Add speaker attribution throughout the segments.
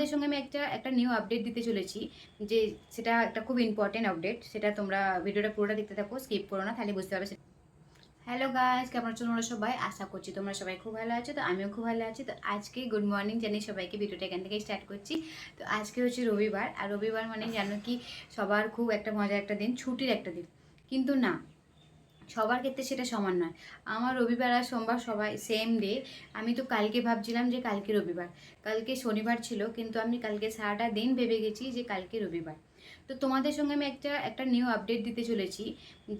Speaker 1: তোমাদের সঙ্গে আমি একটা একটা নিউ আপডেট দিতে চলেছি, যে সেটা একটা খুব ইম্পর্টেন্ট আপডেট সেটা তোমরা ভিডিওটা পুরোটা দেখতে থাকো স্কিপ করো না, তাহলে বুঝতে পারবে হ্যালো গাইজ কেমন আছো তোমরা সবাই? আশা করছি তোমরা সবাই খুব ভালো আছো, তো আমিও খুব ভালো আছি। তো আজকে গুড মর্নিং জানি সবাইকে ভিডিওটা এখান থেকে স্টার্ট করছি। তো আজকে হচ্ছে রবিবার, আর রবিবার মানে জানো কি, সবার খুব একটা মজার একটা দিন, ছুটির একটা দিন। কিন্তু না সবার ক্ষেত্রে সেটা সমান নয়। আমার রবিবার আর সোমবার সবাই সেম ডে আমি তো কালকে ভাবছিলাম যে কালকে রবিবার। কালকে শনিবার ছিল, কিন্তু আমি কালকে সারাটা দিন ভেবে গেছি যে কালকে রবিবার। তো তোমাদের সঙ্গে আমি একটা একটা নিউ আপডেট দিতে চলেছি,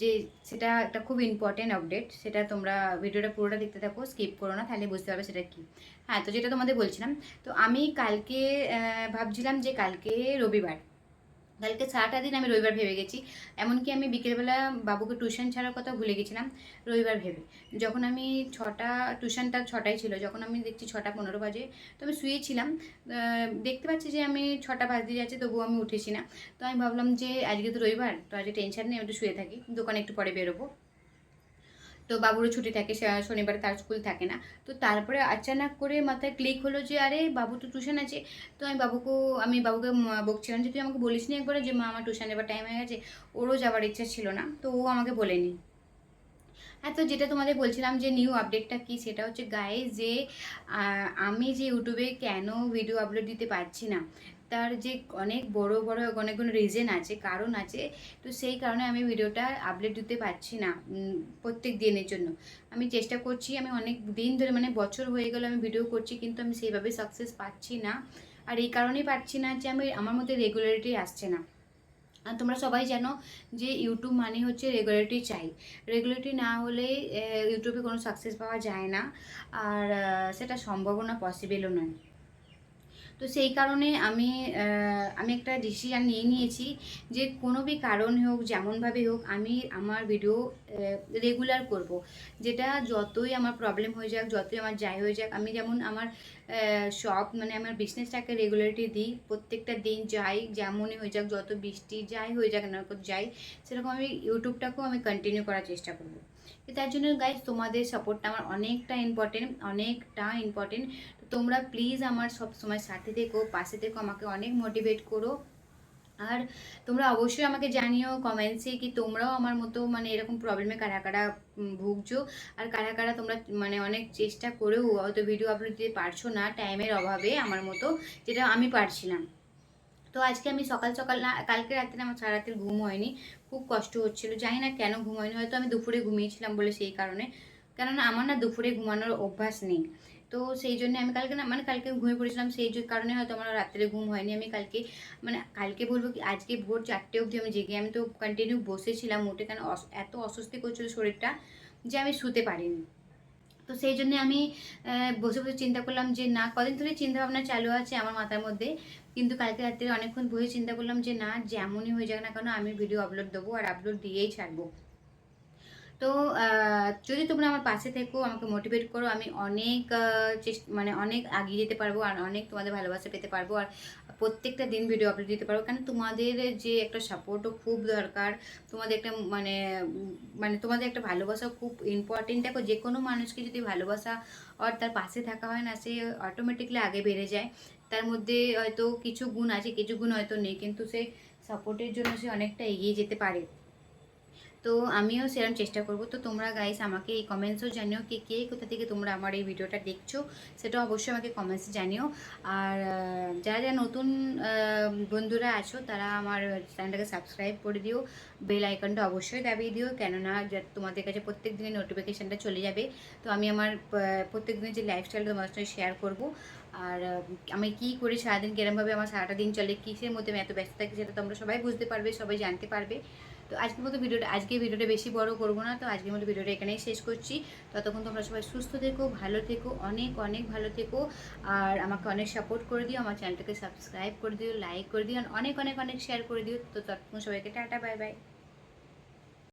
Speaker 1: যে সেটা একটা খুব ইম্পর্টেন্ট আপডেট সেটা তোমরা ভিডিওটা পুরোটা দেখতে থাকো স্কিপ করো না, তাহলে বুঝতে পারবে সেটা কি। হ্যাঁ তো যেটা তোমাদের বলছিলাম, তো আমি কালকে ভাবছিলাম যে কালকে রবিবার। কালকে সারাটা দিন আমি রবিবার ভেবে গেছি। এমনকি আমি বিকেলবেলা বাবুকে টিউশন ছাড়ার কথা ভুলে গেছিলাম, রবিবার ভেবে। যখন আমি ছটা টিউশনটা ছটায় ছিল, যখন আমি দেখছি ছটা পনেরো বাজে, তো আমি শুয়েছিলাম। দেখতে পাচ্ছি যে আমি ছটা বাজ দিয়ে যাচ্ছি, তবুও আমি উঠেছি না। তো আমি ভাবলাম যে আজকে তো রবিবার, তো আজকে টেনশন নেই, আমি একটু শুয়ে থাকি, দোকানে একটু পরে বেরোবো। তো বাবুরও ছুটি থাকে শনিবারে তার স্কুল থাকে না। তো তারপরে আচানক করে মাথায় ক্লিক হলো যে, আরে, বাবু তো টিউশন আছে। তো আমি বাবুকে আমি বাবুকে বকছিলাম যে, তুই আমাকে বলিস নি একবারে যে, মা, আমার টিউশন এবার টাইম হয়ে গেছে। ওরও যাওয়ার ইচ্ছা ছিল না, তো ও আমাকে বলেনি। হ্যাঁ তো যেটা তোমাদের বলছিলাম যে নিউ আপডেটটা কি, সেটা হচ্ছে গায়ে যে আমি যে ইউটিউবে কেন ভিডিও আপলোড দিতে পারছি না? তার যে অনেক বড় বড় অনেক কোনো রিজন আছে, কারণ আছে, তো সেই কারণে আমি ভিডিওটা আপডেট দিতে পারছি না প্রত্যেক দিনের জন্য। আমি চেষ্টা করছি, আমি অনেক দিন ধরে মানে বছর হয়ে গেল আমি ভিডিও করছি, কিন্তু আমি সেইভাবে সাকসেস পাচ্ছি না। আর এই কারণেই পাচ্ছি না যে আমি, আমার মধ্যে রেগুলারিটি আসছে না। আর তোমরা সবাই জানো যে ইউটিউব মানে হচ্ছে রেগুলারিটি চাই। রেগুলারিটি না হলে ইউটিউবে কোনো সাকসেস পাওয়া যায় না। আর সেটা সম্ভাবনা পসিবলও নয়। তো সেই কারণে আমি আমি একটা ডিসিশান নিয়ে নিয়েছি যে কোনো বি কারণ হোক যেমনভাবে হোক, আমি আমার ভিডিও রেগুলার করব। যেটা যতই আমার প্রবলেম হয়ে যাক, যতই আমার যাই হয়ে যাক, আমি যেমন আমার শপ মানে আমার বিজনেসটাকে রেগুলারিটি দিই, প্রত্যেকটা দিন যাই, যেমনই হয়ে যাক, যত বৃষ্টি যাই হয়ে যাক, না যাই, সেরকম আমি ইউটিউবটাকেও আমি কন্টিনিউ করার চেষ্টা করব। তো তার জন্য গাইজ তোমাদের সাপোর্টটা আমার অনেকটা ইম্পর্টেন্ট অনেকটা ইম্পর্টেন্ট তো তোমরা প্লিজ আমার সব সময় সাথে থেকো, পাশে থেকো, আমাকে অনেক মোটিভেট করো। আর তোমরা অবশ্যই আমাকে জানিও কমেন্টসে কি তোমরাও আমার মতো মানে এরকম প্রবলেমে কারা কারা ভুগছো। আর কারা কারা তোমরা মানে অনেক চেষ্টা করেও হয়তো ভিডিও আপলোড দিতে পারছ না টাইমের অভাবে আমার মতো, যেটা আমি পারছিলাম। তো আজকে আমি সকাল সকাল না, কালকে রাত্রে আমার সারা রাতের ঘুম হয়নি, খুব কষ্ট হচ্ছিল, জানি না কেন ঘুম হয়নি, হয়তো আমি দুপুরে ঘুমিয়েছিলাম বলে সেই কারণে, কেননা আমার না দুপুরে ঘুমানোর অভ্যাস নেই, তো সেই জন্য আমি কালকে না মানে কালকে ঘুমিয়ে পড়েছিলাম, সেই কারণে হয়তো আমার রাত্রে ঘুম হয়নি, আমি কালকে মানে কালকে বলব কি, আজকে ভোর চারটে অবধি আমি জেগে, আমি তো কন্টিনিউ বসেছিলাম উঠে, কেন এত অস্বস্তি করছিল শরীরটা যে আমি শুতে পারিনি। তো সেই জন্য আমি বসে বসে চিন্তা করলাম যে না, কদিন ধরে চিন্তা ভাবনা চালু আছে আমার মাথার মধ্যে। কিন্তু কালকে রাত্রে অনেকক্ষণ বসে চিন্তা করলাম যে না, যেমনই হয়ে যাক না কেন, আমি ভিডিও আপলোড দেবো আর আপলোড দিয়েই ছাড়বো। তো যদি তোমরা আমার পাশে থেকো, আমাকে মোটিভেট করো, আমি অনেক চেষ্টা মানে অনেক এগিয়ে যেতে পারব আর অনেক তোমাদের ভালোবাসা পেতে পারব আর প্রত্যেকটা দিন ভিডিও আপলোড দিতে পারব। কারণ তোমাদের যে একটা সাপোর্টও খুব দরকার, তোমাদের একটা মানে মানে তোমাদের একটা ভালোবাসা খুব ইম্পর্টেন্ট দেখো যে কোনো মানুষকে যদি ভালোবাসা আর তার পাশে থাকা হয় না, সে অটোমেটিকলি আগে বেড়ে যায়। তার মধ্যে হয়তো কিছু গুণ আছে, কিছু গুণ হয়তো নেই, কিন্তু সে সাপোর্টের জন্য সে অনেকটা এগিয়ে যেতে পারে। তো আমিও সেরকম চেষ্টা করব। তো তোমরা গাইস আমাকে এই কমেন্টসও জানিও কে কে, কোথা থেকে তোমরা আমার এই ভিডিওটা দেখছ, সেটা অবশ্যই আমাকে কমেন্টসে জানিও। আর যারা যারা নতুন বন্ধুরা আছো, তারা আমার চ্যানেলটাকে সাবস্ক্রাইব করে দিও। বেল আইকনটা অবশ্যই দাবিয়ে দিও, কেননা তোমাদের কাছে প্রত্যেক দিনের নোটিফিকেশানটা চলে যাবে। তো আমি আমার প্রত্যেক দিনের যে লাইফস্টাইলটা তোমার সঙ্গে শেয়ার করব। আর আমি কী করি সারাদিন, কিরমভাবে আমার সারাটা দিন চলে, কিসের মধ্যে আমি এত ব্যস্ত থাকি, সেটা তোমরা সবাই বুঝতে পারবে, সবাই জানতে পারবে। তো আজকের মতো ভিডিওটা, আজকে ভিডিওটা বেশি বড় করব না, তো আজকের মতো ভিডিওটা এখানেই শেষ করছি। ততক্ষণ তোমরা সবাই সুস্থ থেকো, ভালো থেকো, অনেক অনেক ভালো থেকো, আর আমাকে অনেক সাপোর্ট করে দিও, আমার চ্যানেলটাকে সাবস্ক্রাইব করে দিও লাইক করে দিও অনেক অনেক অনেক শেয়ার করে দিও। তো ততক্ষণ সবাইকে টাটা বাই বাই